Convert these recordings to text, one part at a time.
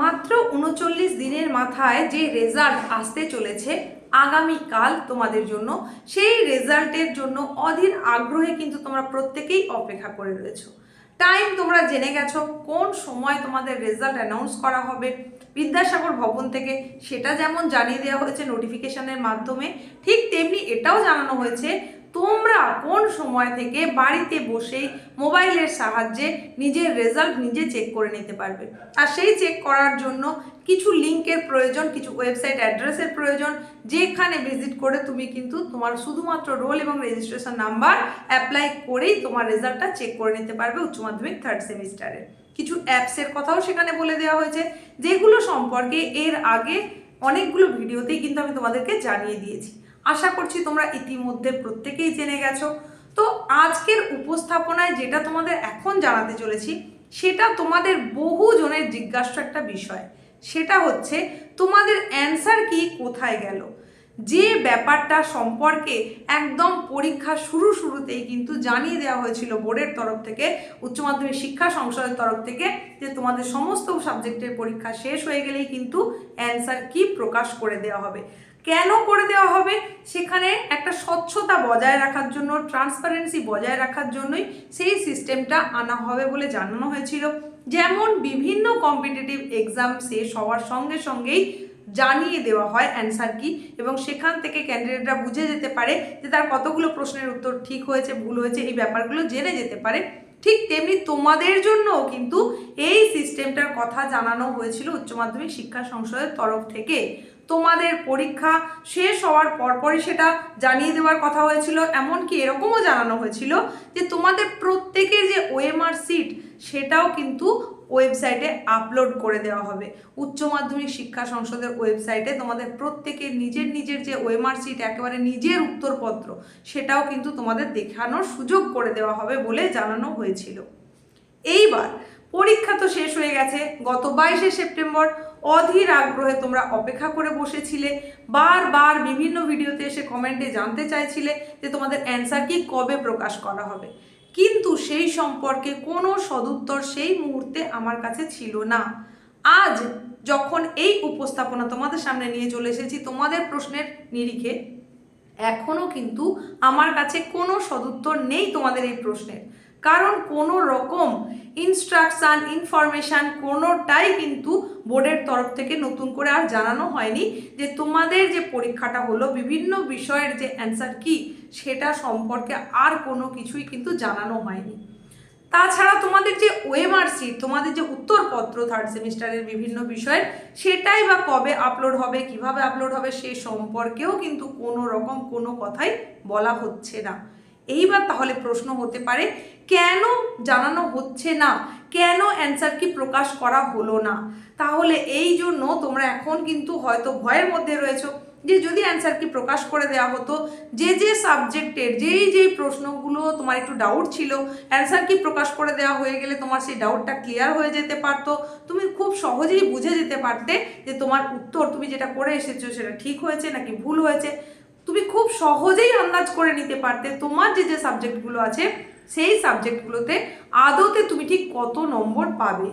মাত্র উনচল্লিশ দিনের মাথায় যে রেজাল্ট আসতে চলেছে, আগামীকাল তোমাদের জন্য, সেই রেজাল্টের জন্য অধীর আগ্রহে কিন্তু তোমরা প্রত্যেকেই অপেক্ষা করে রয়েছো। টাইম তোমরা জেনে গেছো কোন সময় তোমাদের রেজাল্ট অ্যানাউন্স করা হবে। বিদ্যাসাগর ভবন থেকে সেটা যেমন জানিয়ে দেওয়া হয়েছে নোটিফিকেশনের মাধ্যমে, ঠিক তেমনি এটাও জানানো হয়েছে তোমরা কোন সময় থেকে বাড়িতে বসেই মোবাইলের সাহায্যে নিজের রেজাল্ট নিজে চেক করে নিতে পারবে? আর সেই চেক করার জন্য কিছু লিঙ্কের প্রয়োজন, কিছু ওয়েবসাইট অ্যাড্রেসের প্রয়োজন, যেখানে ভিজিট করে তুমি কিন্তু তোমার শুধুমাত্র রোল এবং রেজিস্ট্রেশন নাম্বার অ্যাপ্লাই করেই তোমার রেজাল্টটা চেক করে নিতে পারবে উচ্চ মাধ্যমিক থার্ড সেমিস্টারের কিছু অ্যাপসের কথাও সেখানে বলে দেওয়া হয়েছে, যেগুলো সম্পর্কে এর আগে অনেকগুলো ভিডিওতেই কিন্তু আমি তোমাদেরকে জানিয়ে দিয়েছি। আশা করছি তোমরা ইতিমধ্যে প্রত্যেকেই জেনে গেছো। তো আজকের উপস্থাপনায় যেটা তোমাদের এখন জানাতে চলেছি, সেটা তোমাদের বহু জনের জিজ্ঞাসা একটা বিষয়। সেটা হচ্ছে, তোমাদের অ্যান্সার কি কোথায় গেল? যে ব্যাপারটা সম্পর্কে একদম পরীক্ষা শুরু শুরুতেই কিন্তু জানিয়ে দেওয়া হয়েছিল বোর্ডের তরফ থেকে, উচ্চ মাধ্যমিক শিক্ষা সংসদের তরফ থেকে, যে তোমাদের সমস্ত সাবজেক্টের পরীক্ষা শেষ হয়ে গেলেই কিন্তু অ্যান্সার কি প্রকাশ করে দেওয়া হবে। কেন করে দেওয়া হবে? সেখানে একটা স্বচ্ছতা বজায় রাখার জন্য ট্রান্সপারেন্সি বজায় রাখার জন্যই সেই সিস্টেমটা আনা হবে বলে জানানো হয়েছিল। যেমন বিভিন্ন কম্পিটিটিভ এক্সাম হওয়ার সঙ্গে সঙ্গেই জানিয়ে দেওয়া হয় অ্যান্সার কি এবং সেখান থেকে ক্যান্ডিডেটরা বুঝে যেতে পারে যে তার কতগুলো প্রশ্নের উত্তর ঠিক হয়েছে, ভুল হয়েছে, এই ব্যাপারগুলো জেনে যেতে পারে। ঠিক তেমনি তোমাদের জন্যও কিন্তু এই সিস্টেমটার কথা জানানো হয়েছিল উচ্চ মাধ্যমিক শিক্ষা সংসদের তরফ থেকে। তোমাদের পরীক্ষা শেষ হওয়ার পরপরই সেটা জানিয়ে দেওয়ার কথা হয়েছিল। এমনকি এরকমও জানানো হয়েছিল যে তোমাদের প্রত্যেকের যে ওএমআর সিট সেটাও কিন্তু ওয়েবসাইটে আপলোড করে দেওয়া হবে। উচ্চ মাধ্যমিক শিক্ষা সংসদের ওয়েবসাইটে তোমাদের প্রত্যেকের নিজের নিজের যে ওএমআর সিট একেবারে নিজের উত্তরপত্র, সেটাও কিন্তু তোমাদের দেখানোর সুযোগ করে দেওয়া হবে বলে জানানো হয়েছিল। এইবার পরীক্ষা তো শেষ হয়ে গেছে। গত বাইশে সেপ্টেম্বর অধীর আগ্রহে তোমরা অপেক্ষা করে বসেছিলে। বারবার বিভিন্ন ভিডিওতে এসে কমেন্টে জানতে চাইছিলে যে তোমাদের অ্যান্সার কি কবে প্রকাশ করা হবে। কিন্তু সেই সম্পর্কে কোনো সদুত্তর সেই মুহূর্তে আমার কাছে ছিল না। আজ যখন এই উপস্থাপনা তোমাদের সামনে নিয়ে চলে এসেছি, তোমাদের প্রশ্নের নিরিখে এখনও কিন্তু আমার কাছে কোনো সদুত্তর নেই তোমাদের এই প্রশ্নের। কারণ কোনো রকম ইনস্ট্রাকশান ইনফরমেশান কোনোটাই কিন্তু বোর্ডের তরফ থেকে নতুন করে আর জানানো হয়নি যে তোমাদের যে পরীক্ষাটা হলো, বিভিন্ন বিষয়ের যে অ্যান্সার কি, সেটা সম্পর্কে আর কোনো কিছুই কিন্তু জানানো হয়নি। তাছাড়া তোমাদের যে ওয়েমার সিট তোমাদের যে উত্তরপত্র থার্ড সেমিস্টারের বিভিন্ন বিষয়ের, সেটাই বা কবে আপলোড হবে, কীভাবে আপলোড হবে, সে সম্পর্কেও কিন্তু কোনো রকম কোনো কথাই বলা হচ্ছে না। এইবার তাহলে প্রশ্ন হতে পারে, কেন জানানো হচ্ছে না? কেন অ্যান্সার কি প্রকাশ করা হলো না? তাহলে এই জন্য তোমরা এখন কিন্তু হয়তো ভয়ের মধ্যে রয়েছো যে যদি অ্যান্সার কি প্রকাশ করে দেওয়া হতো, যে যে সাবজেক্টের যেই যেই প্রশ্নগুলো তোমার একটু ডাউট ছিল অ্যান্সার কি প্রকাশ করে দেওয়া হয়ে গেলে তোমার সেই ডাউটটা ক্লিয়ার হয়ে যেতে পারতো। তুমি খুব সহজেই বুঝে যেতে পারতে যে তোমার উত্তর তুমি যেটা করে এসেছ সেটা ঠিক হয়েছে নাকি ভুল হয়েছে। তুমি খুব সহজেই আন্দাজ করে নিতে পারতে তোমার যে যে সাবজেক্টগুলো আছে, সেই সাবজেক্টগুলোতে আদতে তুমি ঠিক কত নম্বর পাবে।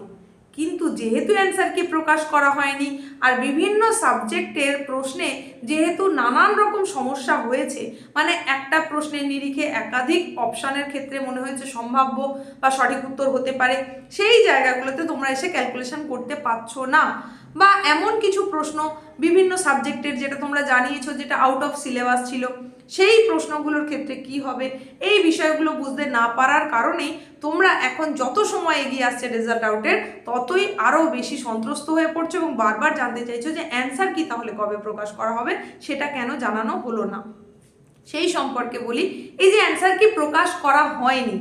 কিন্তু যেহেতু অ্যান্সার কি প্রকাশ করা হয়নি আর বিভিন্ন সাবজেক্টের প্রশ্নে যেহেতু নানান রকম সমস্যা হয়েছে মানে একটা প্রশ্নের নিরিখে একাধিক অপশানের ক্ষেত্রে মনে হয়েছে সম্ভাব্য বা সঠিক উত্তর হতে পারে, সেই জায়গাগুলোতে তোমরা এসে ক্যালকুলেশন করতে পারছ না। বা এমন কিছু প্রশ্ন বিভিন্ন সাবজেক্টের যেটা তোমরা জানিয়েছো যেটা আউট অফ সিলেবাস ছিল, সেই প্রশ্নগুলোর ক্ষেত্রে কি হবে? এই বিষয়গুলো বুঝতে না পারার কারণেই তোমরা এখন যত সময় এগিয়ে আসছে রেজাল্ট আউটের ততই আরও বেশি সন্ত্রস্ত হয়ে পড়ছো এবং বারবার জানতে চাইছো যে অ্যান্সার কি তাহলে কবে প্রকাশ করা হবে, সেটা কেন জানানো হলো না। সেই সম্পর্কে বলি, এই যে অ্যান্সার কি প্রকাশ করা হয়নি,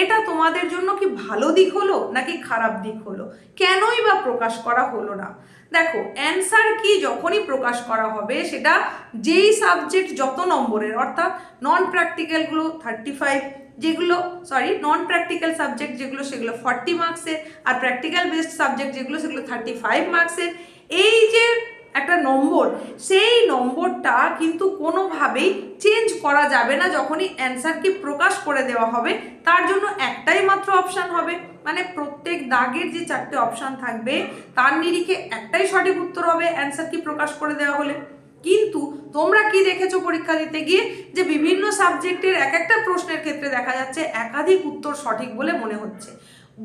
এটা তোমাদের জন্য কি ভালো দিক হলো নাকি খারাপ দিক হলো? কেনই বা প্রকাশ করা হলো না? দেখো অ্যান্সার কি যখনই প্রকাশ করা হবে সেটা যেই সাবজেক্ট যত নম্বরের, অর্থাৎ নন প্র্যাকটিক্যালগুলো থার্টি ফাইভ যেগুলো সরি নন প্র্যাকটিক্যাল সাবজেক্ট যেগুলো সেগুলো ফর্টি মার্কসের আর প্র্যাকটিক্যাল বেসড সাবজেক্ট যেগুলো সেগুলো থার্টি ফাইভ মার্কসের এই যে একটা নম্বর। সেই নম্বরটা কিন্তু কোনোভাবেই চেঞ্জ করা যাবে না যখনই অ্যান্সার কি প্রকাশ করে দেওয়া হবে। তার জন্য একটাই মাত্র অপশান হবে। মানে প্রত্যেক দাগের যে চারটে অপশান থাকবে, তার নিরিখে একটাই সঠিক উত্তর হবে অ্যান্সার কি প্রকাশ করে দেওয়া হলে। কিন্তু তোমরা কি দেখেছ পরীক্ষা দিতে গিয়ে যে বিভিন্ন সাবজেক্টের এক একটা প্রশ্নের ক্ষেত্রে দেখা যাচ্ছে একাধিক উত্তর সঠিক বলে মনে হচ্ছে।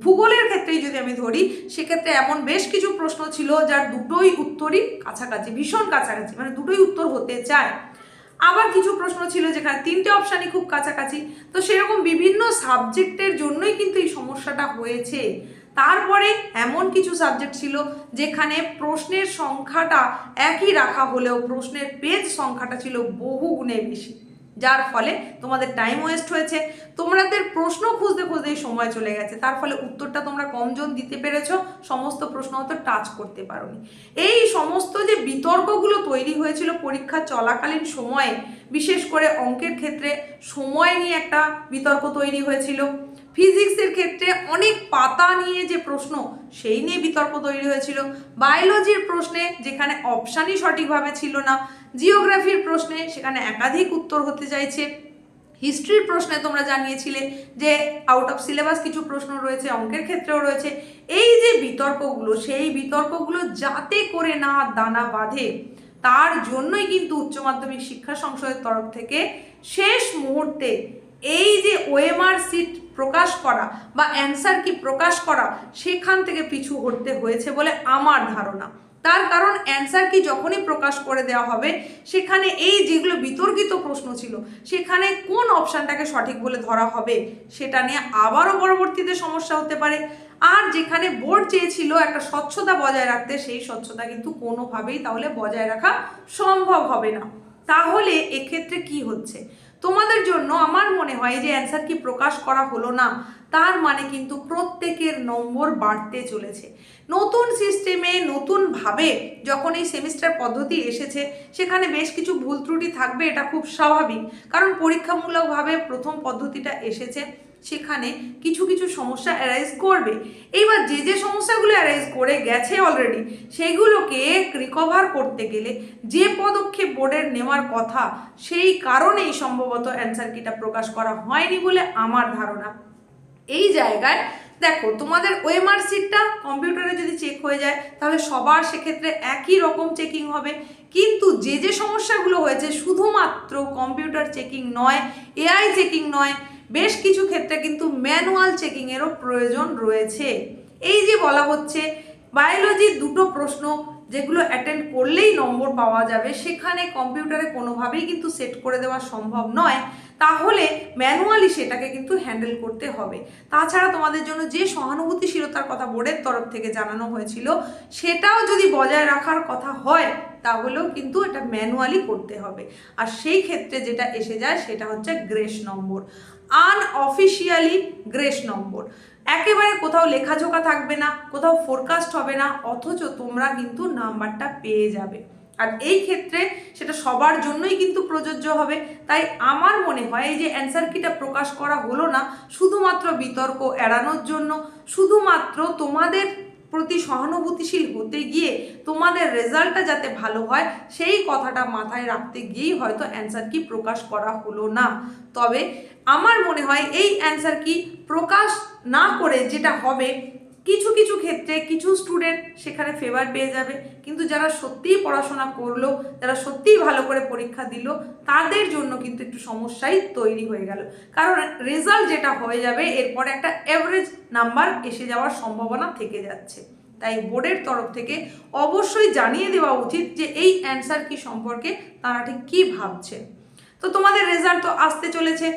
ভূগোলের ক্ষেত্রেই যদি আমি ধরি, সেক্ষেত্রে এমন বেশ কিছু প্রশ্ন ছিল যার দুটোই উত্তরই কাছাকাছি, ভীষণ কাছাকাছি মানে দুটোই উত্তর হতে চায়। আবার কিছু প্রশ্ন ছিল যেখানে তিনটে অপশানই খুব কাছাকাছি। তো সেরকম বিভিন্ন সাবজেক্টের জন্যই কিন্তু এই সমস্যাটা হয়েছে। তারপরে এমন কিছু সাবজেক্ট ছিল যেখানে প্রশ্নের সংখ্যাটা একই রাখা হলেও প্রশ্নের পেজ সংখ্যাটা ছিল বহু গুণে বেশি। যার ফলে তোমাদের টাইম ওয়েস্ট হয়েছে। তোমাদের প্রশ্ন খুঁজতে খুঁজতেই সময় চলে গেছে। তার ফলে উত্তরটা তোমরা কমজন দিতে পেরেছ। সমস্ত প্রশ্ন অত টাচ করতে পারোনি। এই সমস্ত যে বিতর্কগুলো তৈরি হয়েছিল পরীক্ষা চলাকালীন সময়ে, বিশেষ করে অঙ্কের ক্ষেত্রে, সময় নিয়ে একটা বিতর্ক তৈরি হয়েছিল। ফিজিক্সের ক্ষেত্রে অনেক পাতা নিয়ে যে প্রশ্ন, সেই নিয়ে বিতর্ক তৈরি হয়েছিল। বায়োলজির প্রশ্নে যেখানে অপশানই সঠিকভাবে ছিল না জিওগ্রাফির প্রশ্নে সেখানে একাধিক উত্তর হতে চাইছে। হিস্ট্রির প্রশ্নে তোমরা জানিয়েছিলে যে আউট অফ সিলেবাস কিছু প্রশ্ন রয়েছে, অঙ্কের ক্ষেত্রেও রয়েছে। এই যে বিতর্কগুলো, সেই বিতর্কগুলো যাতে করে না দানা বাঁধে, তার জন্যই কিন্তু উচ্চ মাধ্যমিক শিক্ষা সংসদের তরফ থেকে শেষ মুহূর্তে এই যে ওএমআর সিট প্রকাশ করা বা অ্যান্সার কি প্রকাশ করা, সেখান থেকে পিছু হটতে হয়েছে বলে আমার ধারণা। তার কারণ অ্যান্সার কি যখনই প্রকাশ করে দেওয়া হবে, সেখানে এই যেগুলো বিতর্কিত প্রশ্ন ছিল, সেখানে কোন অপশানটাকে সঠিক বলে ধরা হবে, সেটা নিয়ে আবারও পরবর্তীতে সমস্যা হতে পারে। আর যেখানে বোর্ড চেয়েছিল একটা স্বচ্ছতা বজায় রাখতে, সেই স্বচ্ছতা কিন্তু কোনোভাবেই তাহলে বজায় রাখা সম্ভব হবে না। তাহলে এক্ষেত্রে কি হচ্ছে? তোমাদের জন্য আমার মনে হয় যে অ্যান্সার কি প্রকাশ করা হলো না, তার মানে কিন্তু প্রত্যেকের নম্বর বাড়তে চলেছে। নতুন সিস্টেমে নতুনভাবে যখন এই সেমিস্টার পদ্ধতি এসেছে, সেখানে বেশ কিছু ভুল ত্রুটি থাকবে, এটা খুব স্বাভাবিক। কারণ পরীক্ষামূলকভাবে প্রথম পদ্ধতিটা এসেছে। সেখানে কিছু কিছু সমস্যা অ্যারাইজ করবে। এইবার যে যে সমস্যাগুলো অ্যারাইজ করে গেছে অলরেডি সেইগুলোকে রিকভার করতে গেলে যে পদক্ষেপ বোর্ডের নেওয়ার কথা, সেই কারণেই সম্ভবত অ্যান্সার কিটা প্রকাশ করা হয়নি বলে আমার ধারণা। এই জায়গায় দেখো, তোমাদের ওয়েমার সিটটা কম্পিউটারে যদি চেক হয়ে যায়, তাহলে সবার সেক্ষেত্রে একই রকম চেকিং হবে। কিন্তু যে যে সমস্যাগুলো হয়েছে, শুধুমাত্র কম্পিউটার চেকিং নয় এআই চেকিং নয় বেশ কিছু ক্ষেত্রে কিন্তু ম্যানুয়াল চেকিংয়েরও প্রয়োজন রয়েছে। এই যে বলা হচ্ছে বায়োলজির দুটো প্রশ্ন যেগুলো অ্যাটেন্ড করলেই নম্বর পাওয়া যাবে, সেখানে কম্পিউটারে কোনোভাবেই কিন্তু সেট করে দেওয়া সম্ভব নয়। তাহলে ম্যানুয়ালি সেটাকে কিন্তু হ্যান্ডেল করতে হবে। তাছাড়া তোমাদের জন্য যে সহানুভূতিশীলতার কথা বোর্ডের তরফ থেকে জানানো হয়েছিল, সেটাও যদি বজায় রাখার কথা হয়, তাহলেও কিন্তু এটা ম্যানুয়ালি করতে হবে। আর সেই ক্ষেত্রে যেটা এসে যায়, সেটা হচ্ছে গ্রেস নম্বর। আনঅফিসিয়ালি গ্রেস নম্বর একেবারে কোথাও লেখাজোকা থাকবে না, কোথাও ফোরকাস্ট হবে না, অথচ তোমরা কিন্তু নাম্বারটা পেয়ে যাবে। আর এই ক্ষেত্রে সেটা সবার জন্যই কিন্তু প্রযোজ্য হবে। তাই আমার মনে হয় এই যে অ্যান্সার কিটা প্রকাশ করা হলো না, শুধুমাত্র বিতর্ক এড়ানোর জন্য, শুধুমাত্র তোমাদের প্রতি সহানুভূতিশীল হতে গিয়ে তোমাদের রেজাল্টটা যাতে ভালো হয়, সেই কথাটা মাথায় রাখতে গিয়েই হয়তো অ্যান্সার কি প্রকাশ করা হলো না। তবে আমার মনে হয় এই অ্যান্সার কি প্রকাশ না করে যেটা হবে, কিছু কিছু ক্ষেত্রে কিছু স্টুডেন্ট সেখানে ফেভার পেয়ে যাবে। কিন্তু যারা সত্যিই পড়াশোনা করল, যারা সত্যিই ভালো করে পরীক্ষা দিল, তাদের জন্য কিন্তু একটু সমস্যাই তৈরি হয়ে গেল। কারণ রেজাল্ট যেটা হয়ে যাবে, এরপরে একটা অ্যাভারেজ নাম্বার এসে যাওয়ার সম্ভাবনা থেকে যাচ্ছে। তাই বোর্ডের তরফ থেকে অবশ্যই জানিয়ে দেওয়া উচিত যে এই অ্যান্সার কি সম্পর্কে তারা ঠিক কী ভাবছে। তো তোমাদের রেজাল্ট তো আসতে চলেছে।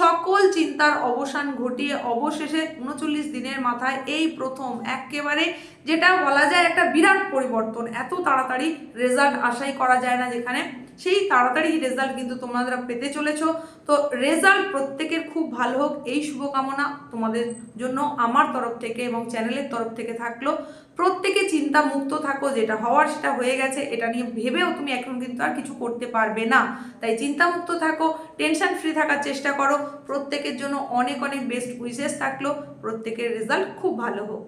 সকল চিন্তার অবসান ঘটিয়ে অবশেষে উনচল্লিশ দিনের মাথায় এই প্রথম একেবারে যেটা বলা যায় একটা বিরাট পরিবর্তন। এত তাড়াতাড়ি রেজাল্ট আশাই করা যায় না যেখানে সেই তাড়াতাড়ি রেজাল্ট কিন্তু তোমরা পেতে চলেছ। তো রেজাল্ট প্রত্যেকের খুব ভালো হোক, এই শুভকামনা তোমাদের জন্য আমার তরফ থেকে এবং চ্যানেলের তরফ থেকে থাকল। প্রত্যেকে চিন্তা মুক্ত থাকো, যেটা হওয়ার সেটা হয়ে গেছে, এটা নিয়ে ভেবেও তুমি এখন কিন্তু আর কিছু করতে পারবে না। তাই চিন্তামুক্ত থাকো টেনশন ফ্রি থাকার চেষ্টা করো। প্রত্যেকের জন্য অনেক অনেক বেস্ট উইসেস থাকল। প্রত্যেকের রেজাল্ট খুব ভালো হোক।